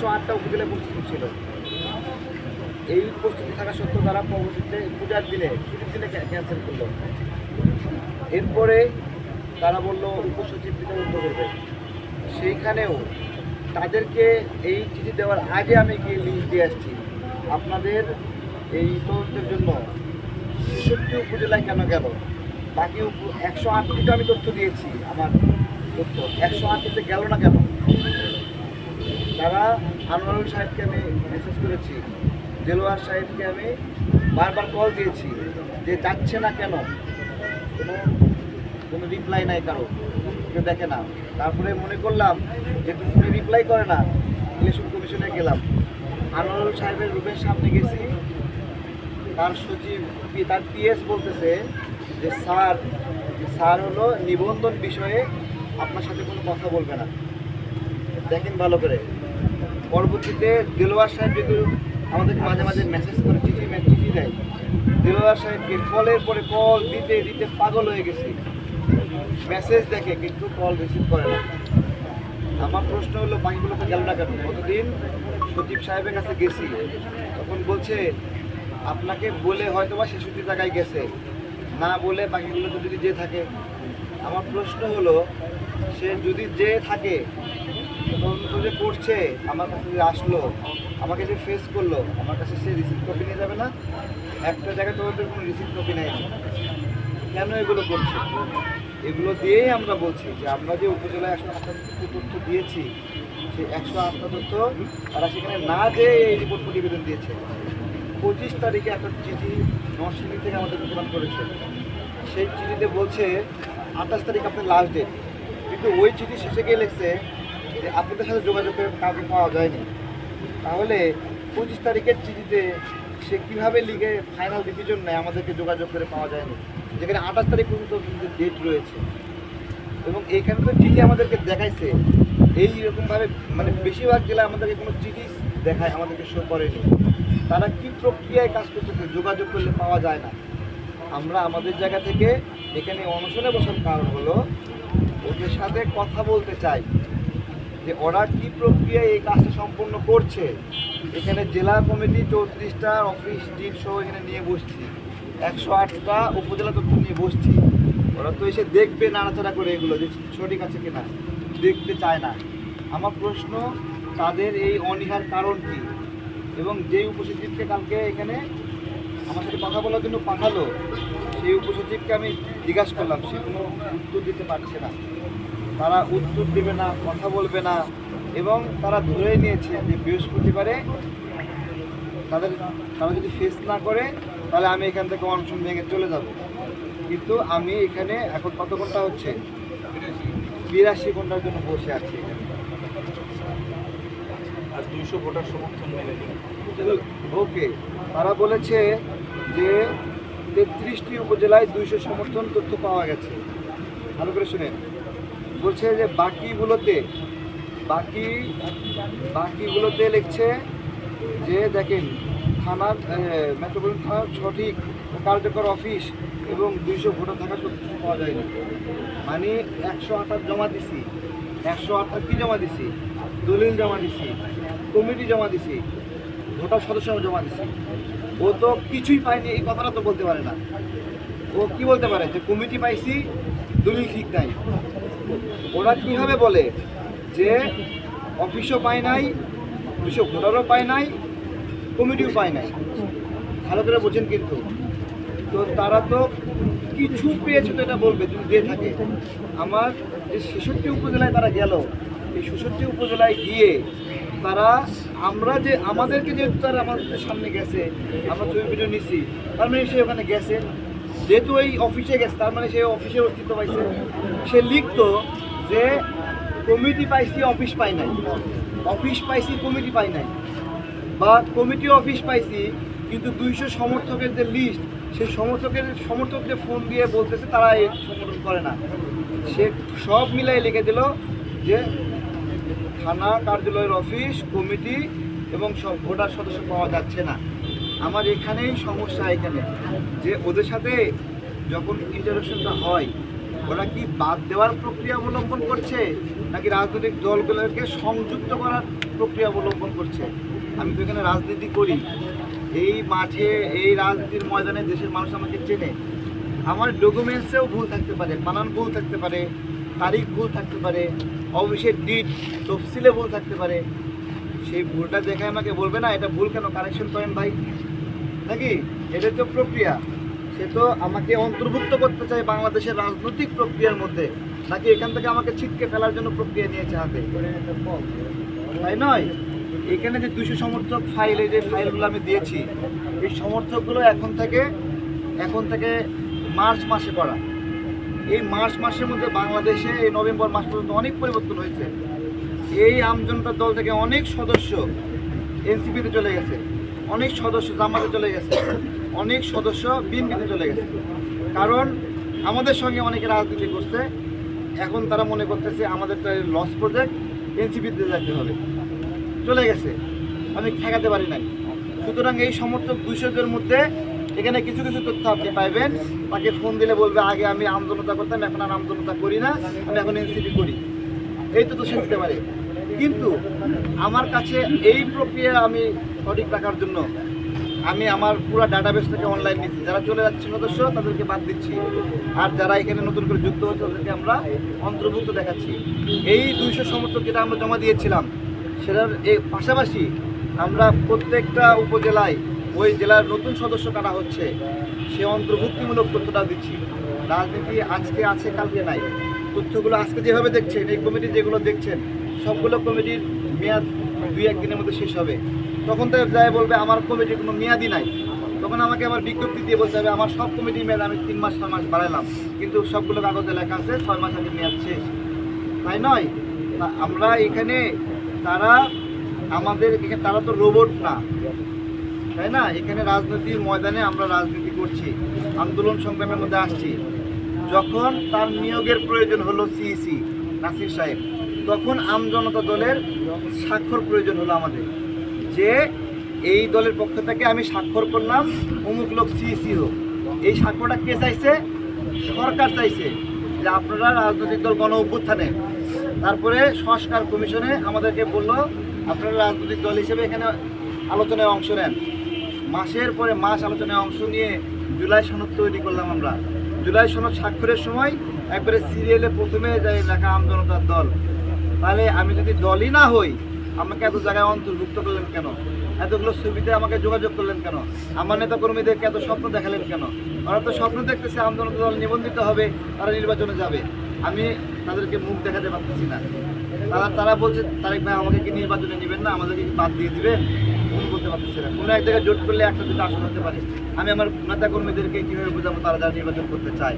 একশো আটটা উপজেলা প্রস্তুতি ছিল। এই প্রস্তুতি থাকা সত্ত্বেও তারা পরবর্তীতে পূজার দিনে ছুটির দিনে ক্যান্সেল করল। এরপরে তারা বলল, উপসচিব বিতরণ করবে। সেইখানেও তাদেরকে এই চিঠি দেওয়ার আগে আমি গিয়ে লিস্ট দিয়ে আসছি। আপনাদের এই তদন্তের জন্য ছেষট্টি উপজেলায় কেন গেল? বাকি একশো আটটিতে আমি তথ্য দিয়েছি আমার তথ্য। একশো আটটিতে গেল না কেন? তারা আনোয়ারুল সাহেবকে আমি মেসেজ করেছি। দেলোয়ার সাহেবকে আমি বারবার কল দিয়েছি যে যাচ্ছে না কেন? কোনো কোনো রিপ্লাই নাই কারও। কেউ দেখে না। তারপরে মনে করলাম যে তুমি রিপ্লাই করে না ইলেকশন কমিশনে গেলাম। আনোয়ারুল সাহেবের রুমের সামনে গেছি। তার সচিব তার পিএস বলতেছে যে, স্যার স্যার হলো নিবন্ধন বিষয়ে আপনার সাথে কোনো কথা বলবে না। দেখেন ভালো করে। পরবর্তীতে দেলোয়ার সাহেব যেহেতু আমাদেরকে মাঝে মাঝে মেসেজ করে চিঠি চিঠি দেয়, দেলোয়ার সাহেবকে কলের পরে কল দিতে দিতে পাগল হয়ে গেছি। মেসেজ দেখে কিন্তু কল রিসিভ করে না। আমার প্রশ্ন হলো বাকিগুলোতে গেল না কেন? কতদিন সচিব সাহেবের কাছে গেছি, তখন বলছে, আপনাকে বলে হয়তো বা ছেষট্টি জায়গায় গেছে, না বলে বাকিগুলোতে যদি যে থাকে। আমার প্রশ্ন হলো, সে যদি যে থাকে তদন্ত যে করছে, আমার কাছে যে আসলো, আমাকে যে ফেস করল, আমার কাছে সে রিসিপ্ট কপি নিয়ে যাবে না? একটা জায়গায় তদন্তের কোনো রিসিপ্ট কপি নেই। কেন এগুলো করছে? এগুলো দিয়েই আমরা বলছি যে আমরা যে উপজেলায় একশো আটটা তথ্য দিয়েছি, সেই একশো আটটা তথ্য তারা সেখানে না যেয়ে এই রিপোর্ট প্রতিবেদন দিয়েছে। পঁচিশ তারিখে একটা চিঠি নরসিংদী থেকে আমাদের প্রদান করেছে। সেই চিঠিতে বলছে, আঠাশ তারিখ আপনার লাস্ট ডেট কিন্তু ওই চিঠি শেষে গিয়ে লিখছে যে আপনাদের সাথে যোগাযোগ করে কাউকে পাওয়া যায়নি। তাহলে পঁচিশ তারিখের চিঠিতে সে কীভাবে লিগে ফাইনাল ডিসিশন নেয় আমাদেরকে যোগাযোগ করে পাওয়া যায়নি? যেখানে আঠাশ তারিখ পর্যন্ত কিন্তু ডেট রয়েছে। এবং এইখানে তো চিঠি আমাদেরকে দেখাইছে। এই রকমভাবে মানে বেশিরভাগ জেলায় আমাদেরকে কোনো চিঠি দেখায়, আমাদেরকে শো করেনি। তারা কি প্রক্রিয়ায় কাজ করতেছে, যোগাযোগ করলে পাওয়া যায় না? আমরা আমাদের জায়গা থেকে এখানে অনশনে বসার কারণ হলো, ওদের সাথে কথা বলতে চাই। যে ওরা কি প্রক্রিয়ায় এই কাজটা সম্পূর্ণ করছে? এখানে জেলা কমিটি চৌত্রিশটা অফিস ডিট সহ এখানে নিয়ে বসছি। একশো আটটা উপজেলা তথ্য নিয়ে বসছি। ওরা তো এসে দেখবে নাড়াচাড়া করে এগুলো যে সঠিক আছে কিনা। দেখতে চায় না। আমার প্রশ্ন, তাদের এই অনীহার কারণ কি? এবং যেই উপসচিবকে কালকে এখানে আমার সাথে কথা বলার জন্য পাঠালো, সেই উপসচিবকে আমি জিজ্ঞাসা করলাম, সে কোনো উত্তর দিতে পারছে না। তারা উত্তর দেবে না কথা বলবে না এবং তারা ধরে নিয়েছে যে বৃহস্পতিবারে তাদের তারা যদি ফেস না করে তাহলে আমি এখান থেকে অনশন ভেঙে চলে যাব। কিন্তু আমি এখানে এখন কত ঘণ্টা হচ্ছে? বিরাশি ঘণ্টার জন্য বসে আছি আর দুইশো ভোটার সমর্থন ওকে তারা বলেছে যে তেত্রিশটি উপজেলায় দুইশো সমর্থন তথ্য পাওয়া গেছে। ভালো করে শুনেন। বলছে যে বাকিগুলোতে, বাকি, বাকিগুলোতে লিখছে যে দেখেন, থানার মেট্রোপলিটন থানার সঠিক কার্যকর অফিস এবং দুইশো ভোটার থাকার তথ্য পাওয়া যায়নি। মানে একশো আঠাশ জমা দিছি, একশো আঠাশ কি জমা দিছি? দলিল জমা দিছি, কমিটি জমা দিছি, ভোটার সদস্য জমা দিছি। ও তো কিছুই পায়নি, এই কথাটা তো বলতে পারে না। ও কি বলতে পারে? যে কমিটি পাইছি, দলিল ঠিক নাই। ওরা কীভাবে বলে যে অফিসও পায় নাই দুশো ভোটারও পায় নাই, কমিটিও পায় নাই? ভালো করে বোঝেন কিন্তু। তো তারা তো কিছু পেয়েছে তো এটা বলবে, যদি দিয়ে থাকে। আমার যে ছেষট্টি উপজেলায় তারা গেল, এই ছেষট্টি উপজেলায় গিয়ে তারা আমরা যে, আমাদেরকে যেহেতু তারা আমাদের সামনে গেছে, আমরা ছবি ভিডিও নিছি, তার মানে সে ওখানে গেছে। যেহেতু ওই অফিসে গেছে, তার মানে সে অফিসের অস্তিত্ব পাইছে। সে লিখতো যে, কমিটি পাইছি অফিস পাই নাই। অফিস পাইছি, কমিটি পাই নাই। বা কমিটি অফিস পাইছি, কিন্তু দুইশো সমর্থকের যে লিস্ট সেই সমর্থকের, সমর্থকদের ফোন দিয়ে বলতেছে, তারা এই সমর্থন করে না। সে সব মিলাই লিখে দিল যে, থানা কার্যালয়ের অফিস কমিটি এবং সব ভোটার সদস্য পাওয়া যাচ্ছে না। আমার এখানেই সমস্যা এখানে। যে ওদের সাথে যখন ইন্টারাকশনটা হয়, ওরা কি বাদ দেওয়ার প্রক্রিয়া অবলম্বন করছে, নাকি রাজনৈতিক দলগুলোকে সংযুক্ত করার প্রক্রিয়া অবলম্বন করছে? আমি তো এখানে রাজনীতি করি। এই মাঠে, এই রাজনীতির ময়দানে দেশের মানুষ আমাকে চেনে। আমার ডকুমেন্টসেও ভুল থাকতে পারে, বানান ভুল থাকতে পারে, তারিখ ভুল থাকতে পারে, অফিসের ডিট তফসিলে ভুল থাকতে পারে। সেই ভুলটা দেখে আমাকে বলবে না, এটা ভুল কেন? কারেকশন করেন ভাই। নাকি? এটা তো প্রক্রিয়া। সে তো আমাকে অন্তর্ভুক্ত করতে চায় বাংলাদেশের রাজনৈতিক প্রক্রিয়ার মধ্যে। নাকি এখান থেকে আমাকে ছিটকে ফেলার জন্য প্রক্রিয়া নিয়েছে হাতে? তাই নয়? এখানে যে দুশো সমর্থক ফাইলে যে ফাইলগুলো আমি দিয়েছি, এই সমর্থকগুলো এখন থেকে এখন থেকে মার্চ মাসে করা। এই মার্চ মাসের মধ্যে বাংলাদেশে এই নভেম্বর মাস পর্যন্ত অনেক পরিবর্তন হয়েছে। এই আমজনতার দল থেকে অনেক সদস্য এনসিপিতে চলে গেছে। অনেক সদস্য জামাতে চলে গেছে। অনেক সদস্য বিএনপিতে চলে গেছে। কারণ আমাদের সঙ্গে অনেকে রাজনীতি করছে। এখন তারা মনে করতেছে আমাদেরটা লস প্রজেক্ট এনসিপিতে যেতে হবে। চলে গেছে। আমি ঠেকাতে পারি নাই। সুতরাং এই সমর্থক দুইশোদের মধ্যে এখানে কিছু কিছু তথ্য আপনি পাইবেন। তাকে ফোন দিলে বলবে, আগে আমি আমজনতা করতাম, এখন আর আমজনতা করি না। আমি এখন এনসিপি করি। এই তো সে দিতে পারে। কিন্তু আমার কাছে এই প্রক্রিয়া আমি সঠিক রাখার জন্য আমি আমার পুরো ডাটাবেস থেকে অনলাইন নিচ্ছি। যারা চলে যাচ্ছে সদস্য তাদেরকে বাদ দিচ্ছি। আর যারা এখানে নতুন করে যুক্ত হচ্ছে তাদেরকে আমরা অন্তর্ভুক্ত দেখাচ্ছি। এই দুইশো সমর্থক যেটা আমরা জমা দিয়েছিলাম, সেটার এ পাশাপাশি আমরা প্রত্যেকটা উপজেলায় ওই জেলার নতুন সদস্য কাটা হচ্ছে, সে অন্তর্ভুক্তিমূলক তথ্যটা দিচ্ছি। রাজনীতি আজকে আছে, কালকে নাই। তথ্যগুলো আজকে যেভাবে দেখছেন, এই কমিটি যেগুলো দেখছেন সবগুলো কমিটির মেয়াদ দুই একদিনের মধ্যে শেষ হবে। তখন তো যায় বলবে, আমার কমিটির কোনো মেয়াদই নাই। তখন আমাকে আবার বিজ্ঞপ্তি দিয়ে বলতে হবে, আমার সব কমিটির মেয়াদ আমি তিন মাস, ছয় মাস বাড়ালাম কিন্তু সবগুলো কাগজে লেখা আছে, ছয় মাস আগে মেয়াদ শেষ। তাই নয় আমরা এখানে, তারা আমাদের এখানে, তারা তো রোবট না। তাই না? এখানে রাজনীতির ময়দানে আমরা রাজনীতি করছি, আন্দোলন সংগ্রামের মধ্যে আসছি। যখন তার নিয়োগের প্রয়োজন হলো সিইসি নাসির সাহেব। তখন আমজনতা দলের স্বাক্ষর প্রয়োজন হলো আমাদের। যে এই দলের পক্ষ থেকে আমি স্বাক্ষর করলাম, অমুক লোক সিইসি হোক। এই স্বাক্ষরটা কে চাইছে? সরকার চাইছে যে আপনারা রাজনৈতিক দল গণ অভ্যুত্থানে। তারপরে সংস্কার কমিশনে আমাদেরকে বলল, আপনারা রাজনৈতিক দল হিসেবে এখানে আলোচনায় অংশ নেন। মাসের পরে মাস আলোচনায় অংশ নিয়ে জুলাই সনদ তৈরি করলাম আমরা। জুলাই সনদ স্বাক্ষরের সময় একবারে সিরিয়ালে প্রথমে যাই লেখা আমজনতার দল তাহলে আমি যদি দলই না হই, আমাকে এত জায়গায় অন্তর্ভুক্ত করলেন কেন? এতগুলো ছবিতে আমাকে যোগাযোগ করলেন কেন? আমার নেতা কর্মীদেরকে এত স্বপ্ন দেখালেন কেন? ওরা তো স্বপ্ন দেখতেছে আমজনতা দল নিবন্ধিত হবে, তারা নির্বাচনে যাবে। আমি তাদেরকে মুখ দেখাতে পারতেছি না। তারা তারা বলছে, তারেক ভাই, আমাকে কি নির্বাচনে নেবেন না? আমাদেরকে কি বাদ দিয়ে দিবেন? কোনো করতে পারতেছে না। কোনো এক জায়গায় জোট করলে একটা দুটো আসন হতে পারে। আমি আমার নেতা কর্মীদেরকে কীভাবে বোঝাবো তারা যারা নির্বাচন করতে চায়?